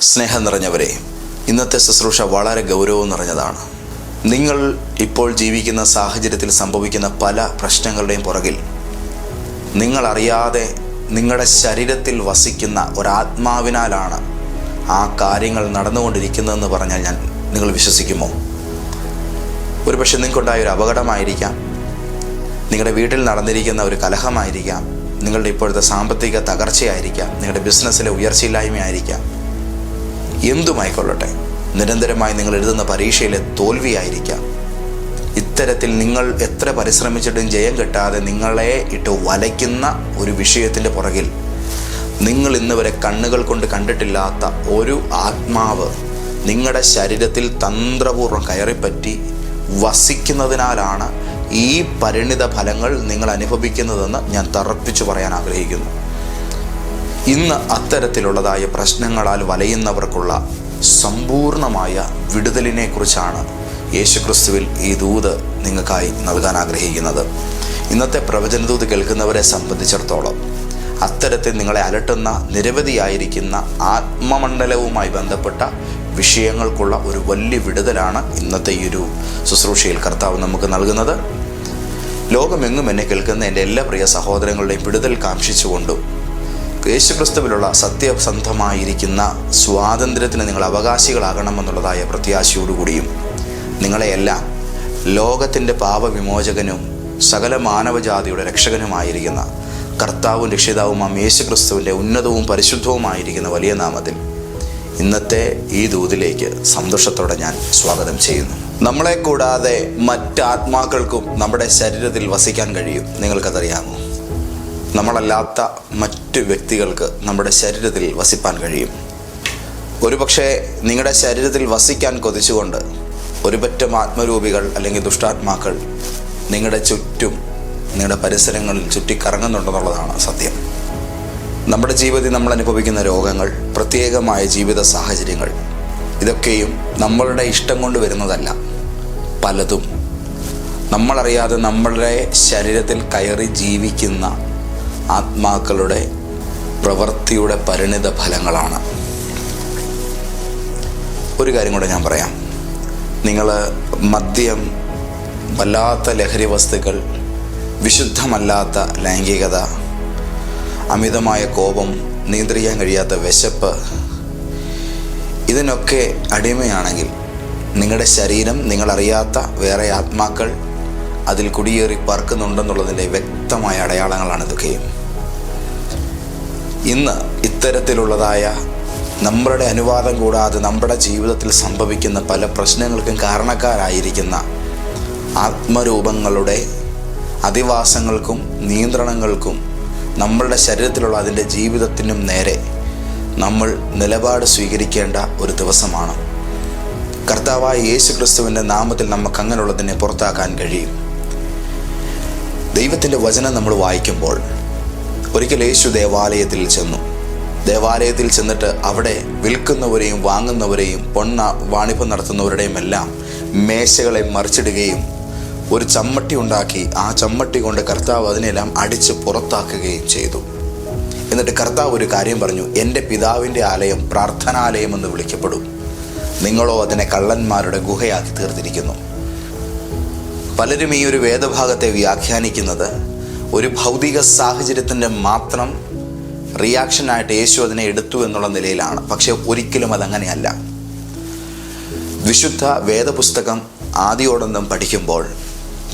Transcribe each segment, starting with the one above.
സ്നേഹം നിറഞ്ഞവരെ ഇന്നത്തെ ശുശ്രൂഷ വളരെ ഗൗരവം നിറഞ്ഞതാണ്. നിങ്ങൾ ഇപ്പോൾ ജീവിക്കുന്ന സാഹചര്യത്തിൽ സംഭവിക്കുന്ന പല പ്രശ്നങ്ങളുടെയും പുറകിൽ നിങ്ങളറിയാതെ നിങ്ങളുടെ ശരീരത്തിൽ വസിക്കുന്ന ഒരാത്മാവിനാലാണ് ആ കാര്യങ്ങൾ നടന്നുകൊണ്ടിരിക്കുന്നതെന്ന് പറഞ്ഞാൽ ഞാൻ നിങ്ങൾ വിശ്വസിക്കുമോ? ഒരുപക്ഷെ നിങ്ങൾക്കുണ്ടായ ഒരു അപകടമായിരിക്കാം നിങ്ങളുടെ വീട്ടിൽ നടന്നിരിക്കുന്ന ഒരു കലഹമായിരിക്കാം നിങ്ങളുടെ ഇപ്പോഴത്തെ സാമ്പത്തിക തകർച്ചയായിരിക്കാം നിങ്ങളുടെ ബിസിനസ്സിലെ ഉയർച്ചയില്ലായ്മയായിരിക്കാം. എന്തുമായിക്കൊള്ളട്ടെ? നിരന്തരമായി നിങ്ങൾ എഴുതുന്ന പരീക്ഷയിലെ തോൽവിയായിരിക്കാം. ഇത്തരത്തിൽ നിങ്ങൾ എത്ര പരിശ്രമിച്ചിട്ടും ജയം കിട്ടാതെ നിങ്ങളെ ഇട്ട് വലയ്ക്കുന്ന ഒരു വിഷയത്തിന്റെ പുറകിൽ നിങ്ങൾ ഇന്ന് വരെ കണ്ണുകൾ കൊണ്ട് കണ്ടിട്ടില്ലാത്ത ഒരു ആത്മാവ് നിങ്ങളുടെ ശരീരത്തിൽ തന്ത്രപൂർവം കയറിപ്പറ്റി വസിക്കുന്നതിനാലാണ് ഈ പരിണിത ഫലങ്ങൾ നിങ്ങൾ അനുഭവിക്കുന്നതെന്ന് ഞാൻ തറപ്പിച്ചു പറയാൻ ആഗ്രഹിക്കുന്നു. ഇന്ന് അത്തരത്തിലുള്ളതായ പ്രശ്നങ്ങളാൽ വലയുന്നവർക്കുള്ള സമ്പൂർണമായ വിടുതലിനെ കുറിച്ചാണ് യേശുക്രിസ്തുവിൽ ഈ ദൂത് നിങ്ങൾക്കായി നൽകാൻ ആഗ്രഹിക്കുന്നത്. ഇന്നത്തെ പ്രവചനദൂത് കേൾക്കുന്നവരെ സംബന്ധിച്ചിടത്തോളം അത്തരത്തിൽ നിങ്ങളെ അലട്ടുന്ന നിരവധിയായിരിക്കുന്ന ആത്മമണ്ഡലവുമായി ബന്ധപ്പെട്ട വിഷയങ്ങൾക്കുള്ള ഒരു വലിയ വിടുതലാണ് ഇന്നത്തെ ഈ ഒരു ശുശ്രൂഷയിൽ കർത്താവ് നമുക്ക് നൽകുന്നത്. ലോകമെങ്ങും എന്നെ കേൾക്കുന്ന എന്റെ എല്ലാ പ്രിയ സഹോദരങ്ങളുടെയും വിടുതൽ കാംക്ഷിച്ചുകൊണ്ടും യേശുക്രിസ്തുവിലുള്ള സത്യസന്ധമായിരിക്കുന്ന സ്വാതന്ത്ര്യത്തിന് നിങ്ങൾ അവകാശികളാകണമെന്നുള്ളതായ പ്രത്യാശയോടുകൂടിയും നിങ്ങളെയെല്ലാം ലോകത്തിന്റെ പാപവിമോചകനും സകല മാനവജാതിയുടെ രക്ഷകനുമായിരിക്കുന്ന കർത്താവും രക്ഷിതാവുമാം യേശുക്രിസ്തുവിന്റെ ഉന്നതവും പരിശുദ്ധവുമായിരിക്കുന്ന വലിയ നാമത്തിൽ ഇന്നത്തെ ഈ ദൂതിലേക്ക് സന്തോഷത്തോടെ ഞാൻ സ്വാഗതം ചെയ്യുന്നു. നമ്മളെ കൂടാതെ മറ്റാത്മാക്കൾക്കും നമ്മുടെ ശരീരത്തിൽ വസിക്കാൻ കഴിയും. നിങ്ങൾക്കതറിയാമോ? നമ്മളല്ലാത്ത മറ്റു വ്യക്തികൾക്ക് നമ്മുടെ ശരീരത്തിൽ വസിപ്പാൻ കഴിയും. ഒരുപക്ഷെ നിങ്ങളുടെ ശരീരത്തിൽ വസിക്കാൻ കൊതിച്ചുകൊണ്ട് ഒരുപറ്റം ആത്മരൂപികൾ അല്ലെങ്കിൽ ദുഷ്ടാത്മാക്കൾ നിങ്ങളുടെ ചുറ്റും നിങ്ങളുടെ പരിസരങ്ങളിൽ ചുറ്റിക്കറങ്ങുന്നുണ്ടെന്നുള്ളതാണ് സത്യം. നമ്മുടെ ജീവിതത്തിൽ നമ്മൾ അനുഭവിക്കുന്ന രോഗങ്ങൾ പ്രത്യേകമായ ജീവിത സാഹചര്യങ്ങൾ ഇതൊക്കെയും നമ്മളുടെ ഇഷ്ടം കൊണ്ട് വരുന്നതല്ല. പലതും നമ്മളറിയാതെ നമ്മളുടെ ശരീരത്തിൽ കയറി ജീവിക്കുന്ന ആത്മാക്കളുടെ പ്രവൃത്തിയുടെ പരിണിത ഫലങ്ങളാണ്. ഒരു കാര്യം കൂടെ ഞാൻ പറയാം. നിങ്ങൾ മദ്യം വല്ലാത്ത ലഹരി വസ്തുക്കൾ വിശുദ്ധമല്ലാത്ത ലൈംഗികത അമിതമായ കോപം നിയന്ത്രിക്കാൻ കഴിയാത്ത വിശപ്പ് ഇതിനൊക്കെ അടിമയാണെങ്കിൽ നിങ്ങളുടെ ശരീരം നിങ്ങളറിയാത്ത വേറെ ആത്മാക്കൾ അതിൽ കുടിയേറി പറക്കുന്നുണ്ടെന്നുള്ളതിന്റെ വ്യക്തമായ അടയാളങ്ങളാണ് ഇതൊക്കെയും. ഇന്ന് ഇത്തരത്തിലുള്ളതായ നമ്മുടെ അനുവാദം കൂടാതെ നമ്മുടെ ജീവിതത്തിൽ സംഭവിക്കുന്ന പല പ്രശ്നങ്ങൾക്കും കാരണക്കാരായിരിക്കുന്ന ആത്മരൂപങ്ങളുടെ അധിവാസങ്ങൾക്കും നിയന്ത്രണങ്ങൾക്കും നമ്മളുടെ ശരീരത്തിലുള്ള അതിന്റെ ജീവിതത്തിനും നേരെ നമ്മൾ നിലപാട് സ്വീകരിക്കേണ്ട ഒരു ദിവസമാണ്. കർത്താവായ യേശു ക്രിസ്തുവിന്റെ നാമത്തിൽ നമുക്ക് അങ്ങനെയുള്ളതിനെ പുറത്താക്കാൻ കഴിയും. ദൈവത്തിന്റെ വചനം നമ്മൾ വായിക്കുമ്പോൾ ഒരിക്കൽ യേശു ദേവാലയത്തിൽ ചെന്നു. ദേവാലയത്തിൽ ചെന്നിട്ട് അവിടെ വിൽക്കുന്നവരെയും വാങ്ങുന്നവരെയും പൊണ്ണ വാണിഭം നടത്തുന്നവരുടെയും എല്ലാം മേശകളെ മറിച്ചിടുകയും ഒരു ചമ്മട്ടി ഉണ്ടാക്കി ആ ചമ്മട്ടി കൊണ്ട് കർത്താവ് അതിനെല്ലാം അടിച്ച് പുറത്താക്കുകയും ചെയ്തു. എന്നിട്ട് കർത്താവ് ഒരു കാര്യം പറഞ്ഞു എന്റെ പിതാവിന്റെ ആലയം പ്രാർത്ഥനാലയം എന്ന് വിളിക്കപ്പെടും. നിങ്ങളോ അതിനെ കള്ളന്മാരുടെ ഗുഹയാക്കി തീർത്തിരിക്കുന്നു. പലരും ഈ ഒരു വേദഭാഗത്തെ വ്യാഖ്യാനിക്കുന്നത് ഒരു ഭൗതിക സാഹചര്യത്തിന്റെ മാത്രം റിയാക്ഷനായിട്ട് യേശു അതിനെ എടുത്തു എന്നുള്ള നിലയിലാണ്. പക്ഷെ ഒരിക്കലും അതങ്ങനെയല്ല. വിശുദ്ധ വേദപുസ്തകം ആദ്യോടൊന്നും പഠിക്കുമ്പോൾ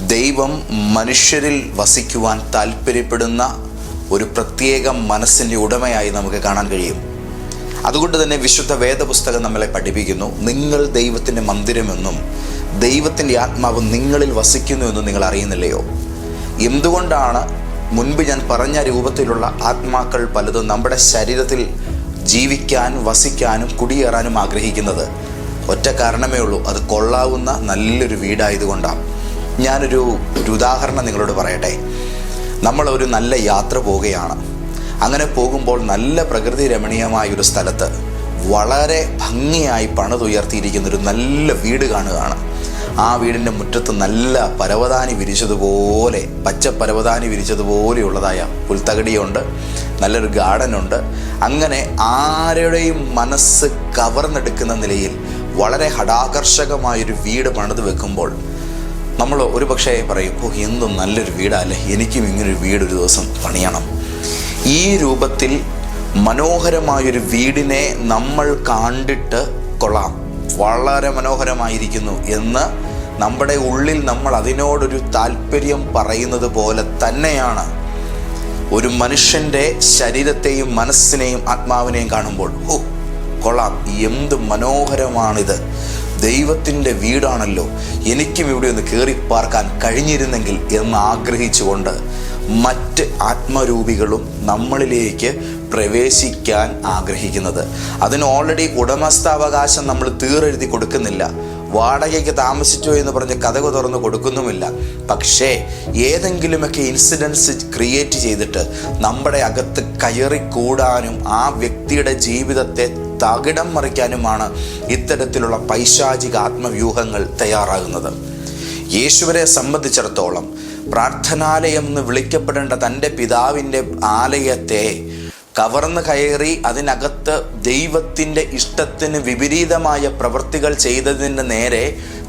ദൈവം മനുഷ്യരിൽ വസിക്കുവാൻ താല്പര്യപ്പെടുന്ന ഒരു പ്രത്യേക മനസ്സിന്റെ ഉടമയായി നമുക്ക് കാണാൻ കഴിയും. അതുകൊണ്ട് തന്നെ വിശുദ്ധ വേദപുസ്തകം നമ്മളെ പഠിപ്പിക്കുന്നു. നിങ്ങൾ ദൈവത്തിന്റെ മന്ദിരമെന്നും ദൈവത്തിന്റെ ആത്മാവ് നിങ്ങളിൽ വസിക്കുന്നു എന്നും നിങ്ങൾ അറിയുന്നില്ലയോ? എന്തുകൊണ്ടാണ് മുൻപ് ഞാൻ പറഞ്ഞ രൂപത്തിലുള്ള ആത്മാക്കൾ പലതും നമ്മുടെ ശരീരത്തിൽ ജീവിക്കാൻ വസിക്കാനും കുടിയേറാനും ആഗ്രഹിക്കുന്നത്? ഒറ്റ കാരണമേ ഉള്ളൂ. അത് കൊള്ളാവുന്ന നല്ലൊരു വീടായതുകൊണ്ടാണ്. ഞാനൊരു ഒരു ഉദാഹരണം നിങ്ങളോട് പറയട്ടെ. നമ്മൾ ഒരു നല്ല യാത്ര പോവുകയാണ്. അങ്ങനെ പോകുമ്പോൾ നല്ല പ്രകൃതി രമണീയമായ ഒരു സ്ഥലത്ത് വളരെ ഭംഗിയായി പണിതുയർത്തിയിരിക്കുന്ന ഒരു നല്ല വീട് കാണുകയാണ്. ആ വീടിന്റെ മുറ്റത്ത് നല്ല പരവതാനി വിരിച്ചതുപോലെ പച്ച പരവതാനി വിരിച്ചതുപോലെയുള്ളതായ പുൽത്തകടിയുണ്ട് നല്ലൊരു ഗാർഡനുണ്ട്. അങ്ങനെ ആരുടെയും മനസ്സ് കവർന്നെടുക്കുന്ന നിലയിൽ വളരെ ഹടാകർഷകമായൊരു വീട് പണിത് വെക്കുമ്പോൾ നമ്മൾ ഒരു പക്ഷേ പറയും ഓ എന്തും നല്ലൊരു വീടല്ലേ എനിക്കും ഇങ്ങനൊരു വീട് ഒരു ദിവസം പണിയണം. ഈ രൂപത്തിൽ മനോഹരമായൊരു വീടിനെ നമ്മൾ കണ്ടിട്ട് കൊള്ളാം. വളരെ മനോഹരമായിരിക്കുന്നു എന്ന് നമ്മുടെ ഉള്ളിൽ നമ്മൾ അതിനോടൊരു താല്പര്യം പറയുന്നത് പോലെ തന്നെയാണ് ഒരു മനുഷ്യന്റെ ശരീരത്തെയും മനസ്സിനെയും ആത്മാവിനെയും കാണുമ്പോൾ ഓ കൊള്ളാം എന്ത് മനോഹരമാണിത്. ദൈവത്തിന്റെ വീടാണല്ലോ. എനിക്കും ഇവിടെ ഒന്ന് കയറി പാർക്കാൻ കഴിഞ്ഞിരുന്നെങ്കിൽ എന്ന് ആഗ്രഹിച്ചുകൊണ്ട് മറ്റ് ആത്മരൂപികളും നമ്മളിലേക്ക് പ്രവേശിക്കാൻ ആഗ്രഹിക്കുന്നത്. അതിന് ഓൾറെഡി ഉടമസ്ഥാവകാശം നമ്മൾ തീറെഴുതി കൊടുക്കുന്നില്ല. വാടകയ്ക്ക് താമസിച്ചോ എന്ന് പറഞ്ഞ് കഥകു തുറന്ന് കൊടുക്കുന്നുമില്ല. പക്ഷേ ഏതെങ്കിലുമൊക്കെ ഇൻസിഡൻസ് ക്രിയേറ്റ് ചെയ്തിട്ട് നമ്മുടെ അകത്ത് കയറിക്കൂടാനും ആ വ്യക്തിയുടെ ജീവിതത്തെ തകിടം മറിക്കാനുമാണ് ഇത്തരത്തിലുള്ള പൈശാചിക ആത്മവ്യൂഹങ്ങൾ തയ്യാറാകുന്നത്. യേശുവരെ സംബന്ധിച്ചിടത്തോളം പ്രാർത്ഥനാലയം എന്ന് വിളിക്കപ്പെടേണ്ട തന്റെ പിതാവിന്റെ ആലയത്തെ കവർന്ന് കയറി അതിനകത്ത് ദൈവത്തിന്റെ ഇഷ്ടത്തിന് വിപരീതമായ പ്രവൃത്തികൾ ചെയ്തതിന്റെ നേരെ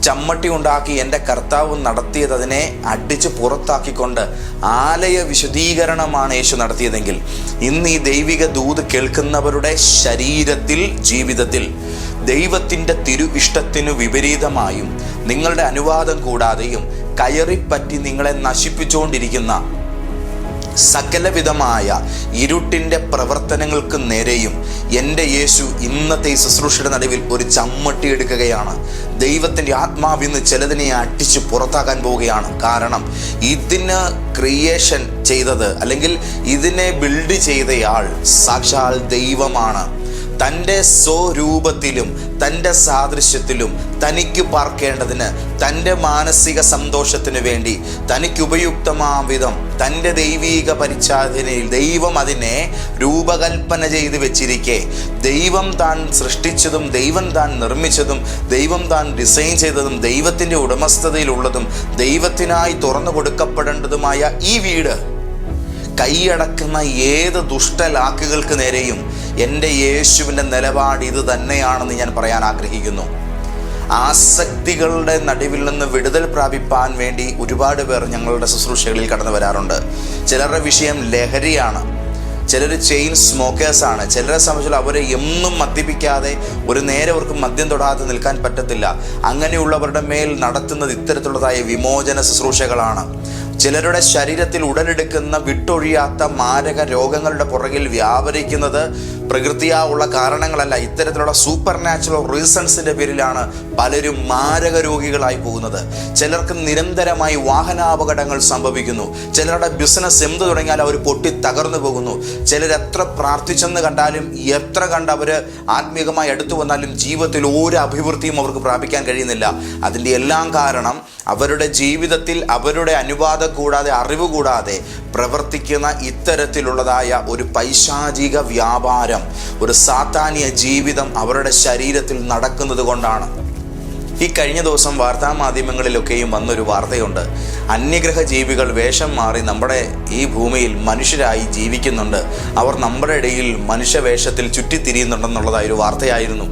ചമ്മട്ടി ഉണ്ടാക്കി എന്റെ കർത്താവ് നടത്തിയത് അതിനെ അടിച്ച് പുറത്താക്കിക്കൊണ്ട് ആലയ വിശദീകരണമാണ് യേശു നടത്തിയതെങ്കിൽ. ഇന്ന് ഈ ദൈവിക ദൂത് കേൾക്കുന്നവരുടെ ശരീരത്തിൽ ജീവിതത്തിൽ ദൈവത്തിന്റെ തിരു ഇഷ്ടത്തിനു വിപരീതമായും നിങ്ങളുടെ അനുവാദം കൂടാതെയും കയറിപ്പറ്റി നിങ്ങളെ നശിപ്പിച്ചുകൊണ്ടിരിക്കുന്ന സകലവിധമായ ഇരുട്ടിന്റെ പ്രവർത്തനങ്ങൾക്ക് നേരെയും എന്റെ യേശു ഇന്നത്തെ ഈ ശുശ്രൂഷയുടെ നടുവിൽ ഒരു ചമ്മട്ടി എടുക്കുകയാണ് ദൈവത്തിന്റെ ആത്മാവിന്ന് ചിലതിനെ അട്ടിച്ച് പുറത്താക്കാൻ പോവുകയാണ്. കാരണം ഇതിന് ക്രിയേഷൻ ചെയ്തത് അല്ലെങ്കിൽ ഇതിനെ ബിൽഡ് ചെയ്തയാൾ സാക്ഷാൽ ദൈവമാണ്. തന്റെ സ്വരൂപത്തിലും തന്റെ സാദൃശ്യത്തിലും തനിക്ക് പാർക്കേണ്ടതിന് തന്റെ മാനസിക സന്തോഷത്തിനു വേണ്ടി തനിക്ക് ഉപയുക്തമാം വിധം തന്റെ ദൈവീക പരിച്ഛാദനയിൽ ദൈവം അതിനെ രൂപകൽപ്പന ചെയ്ത് വെച്ചിരിക്കെ. ദൈവം താൻ സൃഷ്ടിച്ചതും ദൈവം താൻ നിർമ്മിച്ചതും ദൈവം താൻ ഡിസൈൻ ചെയ്തതും ദൈവത്തിന്റെ ഉടമസ്ഥതയിലുള്ളതും ദൈവത്തിനായി തുറന്നു കൊടുക്കപ്പെടേണ്ടതുമായ ഈ വീട് കൈയടക്കുന്ന ഏത് ദുഷ്ടലാക്കുകൾക്ക് നേരെയും എന്റെ യേശുവിന്റെ നിലപാട് ഇത് തന്നെയാണെന്ന് ഞാൻ പറയാൻ ആഗ്രഹിക്കുന്നു. ആസക്തികളുടെ നടുവിൽ നിന്ന് വിടുതൽ പ്രാപിപ്പാൻ വേണ്ടി ഒരുപാട് പേർ ഞങ്ങളുടെ ശുശ്രൂഷകളിൽ കടന്നു വരാറുണ്ട്. ചിലരുടെ വിഷയം ലഹരിയാണ്. ചിലർ ചെയിൻ സ്മോക്കേഴ്സാണ് ചിലരെ സംബന്ധിച്ചുള്ള അവരെ എന്നും മദ്യപിക്കാതെ ഒരു നേരെ അവർക്ക് മദ്യം തൊടാതെ നിൽക്കാൻ പറ്റത്തില്ല. അങ്ങനെയുള്ളവരുടെ മേൽ നടത്തുന്നത് ഇത്തരത്തിലുള്ളതായ വിമോചന ശുശ്രൂഷകളാണ്. ചിലരുടെ ശരീരത്തിൽ ഉടലെടുക്കുന്ന വിട്ടൊഴിയാത്ത മാരക രോഗങ്ങളുടെ പുറകിൽ വ്യാപരിക്കുന്നത് പ്രകൃതിയാ ഉള്ള കാരണങ്ങളല്ല. ഇത്തരത്തിലുള്ള സൂപ്പർ നാച്ചുറൽ റീസൺസിന്റെ പേരിലാണ് പലരും മാരക രോഗികളായി പോകുന്നത്. ചിലർക്ക് നിരന്തരമായി വാഹനാപകടങ്ങൾ സംഭവിക്കുന്നു. ചിലരുടെ ബിസിനസ് എന്ത് തുടങ്ങിയാൽ അവർ പൊട്ടി തകർന്നു പോകുന്നു. ചിലർ എത്ര പ്രാർത്ഥിച്ചെന്ന് കണ്ടാലും എത്ര കണ്ട് അവർ ആത്മീയമായി എടുത്തു വന്നാലും ജീവിതത്തിൽ ഒരു അഭിവൃദ്ധിയും അവർക്ക് പ്രാപിക്കാൻ കഴിയുന്നില്ല. അതിന്റെ എല്ലാം കാരണം അവരുടെ ജീവിതത്തിൽ അവരുടെ അനുവാദം കൂടാതെ അറിവ് കൂടാതെ പ്രവർത്തിക്കുന്ന ഇത്തരത്തിലുള്ളതായ ഒരു പൈശാചിക വ്യാപാരം ഒരു സാത്താനിയ ജീവിതം അവരുടെ ശരീരത്തിൽ നടക്കുന്നത് കൊണ്ടാണ്. ഈ കഴിഞ്ഞ ദിവസം വാർത്താ മാധ്യമങ്ങളിലൊക്കെയും വന്നൊരു വാർത്തയുണ്ട്. അന്യഗ്രഹ ജീവികൾ വേഷം മാറി നമ്മുടെ ഈ ഭൂമിയിൽ മനുഷ്യരായി ജീവിക്കുന്നുണ്ട്. അവർ നമ്മുടെ ഇടയിൽ മനുഷ്യവേഷത്തിൽ ചുറ്റിത്തിരിയുന്നുണ്ടെന്നുള്ളതായ ഒരു വാർത്തയായിരുന്നു.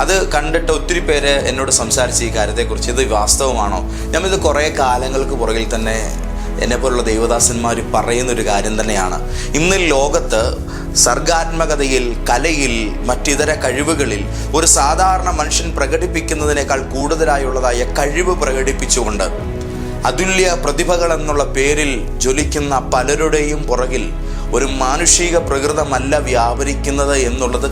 അത് കണ്ടിട്ട് ഒത്തിരി പേര് എന്നോട് സംസാരിച്ച ഈ കാര്യത്തെക്കുറിച്ച്. ഇത് വാസ്തവമാണോ? ഞാനിത് കുറേ കാലങ്ങൾക്ക് പുറകിൽ തന്നെ എന്നെപ്പോലുള്ള ദൈവദാസന്മാർ പറയുന്നൊരു കാര്യം തന്നെയാണ്. ഇന്ന് ലോകത്ത് സർഗാത്മകതയിൽ കലയിൽ മറ്റിതര കഴിവുകളിൽ ഒരു സാധാരണ മനുഷ്യൻ പ്രകടിപ്പിക്കുന്നതിനേക്കാൾ കൂടുതലായുള്ളതായ കഴിവ് പ്രകടിപ്പിച്ചുകൊണ്ട് അതുല്യ പ്രതിഭകൾ എന്നുള്ള പേരിൽ ജ്വലിക്കുന്ന പലരുടെയും പുറകിൽ ഒരു മാനുഷിക പ്രകൃതമല്ല വ്യാപരിക്കുന്നത് എന്നുള്ളത്